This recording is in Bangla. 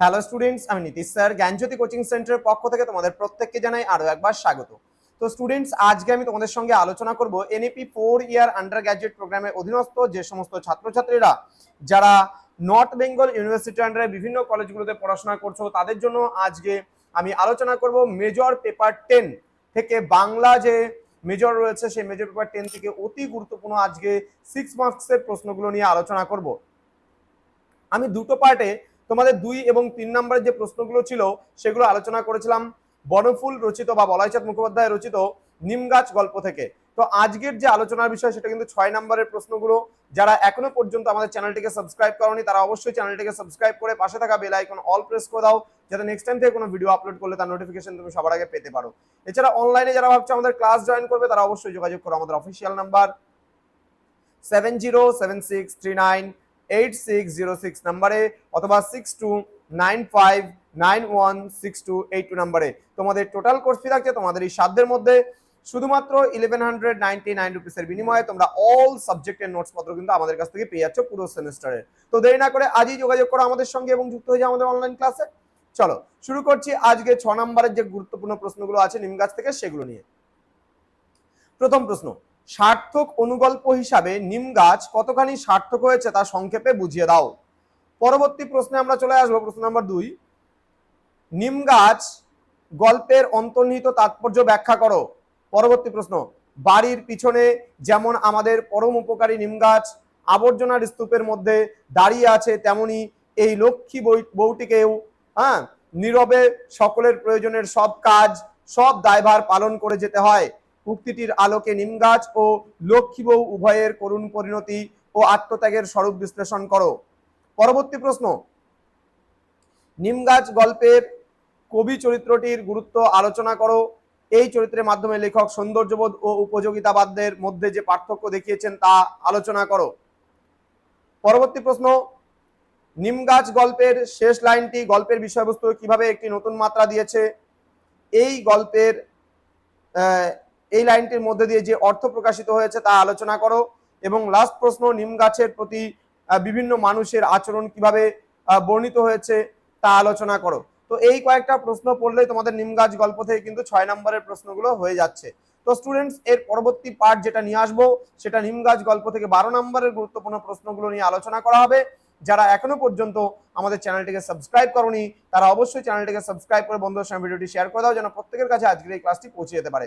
হ্যালো স্টুডেন্টস আমি নীতিশ স্যার। জ্ঞানজ্যোতি কোচিং সেন্টারের পক্ষ থেকে তোমাদের প্রত্যেককে জানাই আরও একবার স্বাগত। তো স্টুডেন্টস আজকে আমি তোমাদের সঙ্গে আলোচনা করব NEP four year under graduate প্রোগ্রামের অধীনস্থ যে সমস্ত ছাত্রছাত্রীরা, যারা নর্থ বেঙ্গল ইউনিভার্সিটির আন্ডারে বিভিন্ন কলেজগুলোতে পড়াশোনা করছ, তাদের জন্য আজকে আমি আলোচনা করব মেজর পেপার টেন থেকে বাংলা যে মেজর রয়েছে, সেই মেজর পেপার টেন থেকে অতি গুরুত্বপূর্ণ আজকে সিক্স মার্কসের প্রশ্নগুলো নিয়ে আলোচনা করব। আমি দুটো পার্টে তোমাদের দুই এবং তিন নম্বরের যে প্রশ্নগুলো ছিল, সেগুলো আলোচনা করেছিলাম। বনফুল রচিত বা বলাইচাঁদ মুখোপাধ্যায় রচিত নিমগাছ গল্প থেকে। তো আজকের যে আলোচনার বিষয়, সেটা কিন্তু ছয় নম্বরের প্রশ্নগুলো। যারা এখনও পর্যন্ত আমাদের চ্যানেলটিকে সাবস্ক্রাইব করনি, তারা অবশ্যই চ্যানেলটিকে সাবস্ক্রাইব করে পাশে থাকা বেল আইকন অল প্রেস করে দাও, যাতে নেক্সট টাইম থেকে কোনো ভিডিও আপলোড করলে তার নোটিফিকেশন তুমি সবার আগে পেতে পারো। এছাড়া অনলাইনে যারা ভাবছ আমাদের ক্লাস জয়েন করবে, তারা অবশ্যই যোগাযোগ করো আমাদের official number seven zero seven six three nine eight six zero six নাম্বারে অথবা six two nine five nine one six two eight two নাম্বারে। তোমাদের টোটাল কোর্স ফি থাকছে তোমাদের এই সাধ্যের মধ্যে। শুধুমাত্র ইলেভেন হান্ড্রেড নাইনটি নাইন রুপিসের বিনিময়ে তোমরা অল সাবজেক্টের নোটস পত্র কিন্তু আমাদের কাছ থেকে পেয়ে যাচ্ছ পুরো সেমিস্টারে তো দেরি না করে আজই যোগাযোগ করো আমাদের সঙ্গে এবং যুক্ত হয়ে যাও আমাদের অনলাইন ক্লাসে চলো, শুরু করছি আজকে ছ নম্বরের যে গুরুত্বপূর্ণ প্রশ্নগুলো আছে নিমগাছ থেকে সেগুলো নিয়ে। প্রথম প্রশ্ন সার্থক অনুগল্প হিসাবে নিম গাছ কতখানি সার্থক হয়েছে তা সংক্ষেপে বুঝিয়ে দাও। পরবর্তী প্রশ্নে আমরা চলে আসব, প্রশ্ন নাম্বার দুই। নিম গাছ গল্পের অন্তর্নিহিত তাৎপর্য ব্যাখ্যা করো। পরবর্তী প্রশ্ন, বাড়ির পিছনে যেমন আমাদের পরম উপকারী নিম গাছ, আবর্জনার স্তূপের মধ্যে দাঁড়িয়ে আছে তেমনি এই লক্ষ্মী বউটিকেও হ্যাঁ নীরবে সকলের প্রয়োজনের সব কাজ, সব দায়ভার পালন করে যেতে হয়। উক্তিটির আলোকে নিমগাছ ও লক্ষ্মী বউ উভয়ের করুণ পরিণতি ও আত্মত্যাগের স্বরূপ বিশ্লেষণ করো। পরবর্তী প্রশ্ন। নিমগাছ গল্পের কবি চরিত্রটির গুরুত্ব আলোচনা করো। এই চরিত্রের মাধ্যমে লেখক সৌন্দর্যবোধ ও উপযোগিতাবাদদের মধ্যে যে পার্থক্য দেখিয়েছেন তা আলোচনা করো। পরবর্তী প্রশ্ন। নিমগাছ গল্পের শেষ লাইনটি গল্পের বিষয়বস্তু কীভাবে একটি নতুন মাত্রা দিয়েছে? এই গল্পের এই লাইনটির মধ্যে দিয়ে যে অর্থ প্রকাশিত হয়েছে তা আলোচনা করো এবং লাস্ট প্রশ্ন, নিম গাছের প্রতি বিভিন্ন মানুষের আচরণ কীভাবে বর্ণিত হয়েছে তা আলোচনা করো। তো এই কয়েকটা প্রশ্ন পড়লেই তোমাদের নিম গাছ গল্প থেকে কিন্তু ছয় নম্বরের প্রশ্নগুলো হয়ে যাচ্ছে। তো স্টুডেন্টস এর পরবর্তী পার্ট যেটা নিয়ে আসব, সেটা নিম গাছ গল্প থেকে বারো নম্বরের গুরুত্বপূর্ণ প্রশ্নগুলো নিয়ে আলোচনা করা হবে। যারা এখনও পর্যন্ত আমাদের চ্যানেলটিকে সাবস্ক্রাইব করনি, তারা অবশ্যই চ্যানেলটিকে সাবস্ক্রাইব করে বন্ধুদের সঙ্গে ভিডিওটি শেয়ার করে দাও, যেন প্রত্যেকের কাছে আজকের এই ক্লাসটি পৌঁছে যেতে পারে।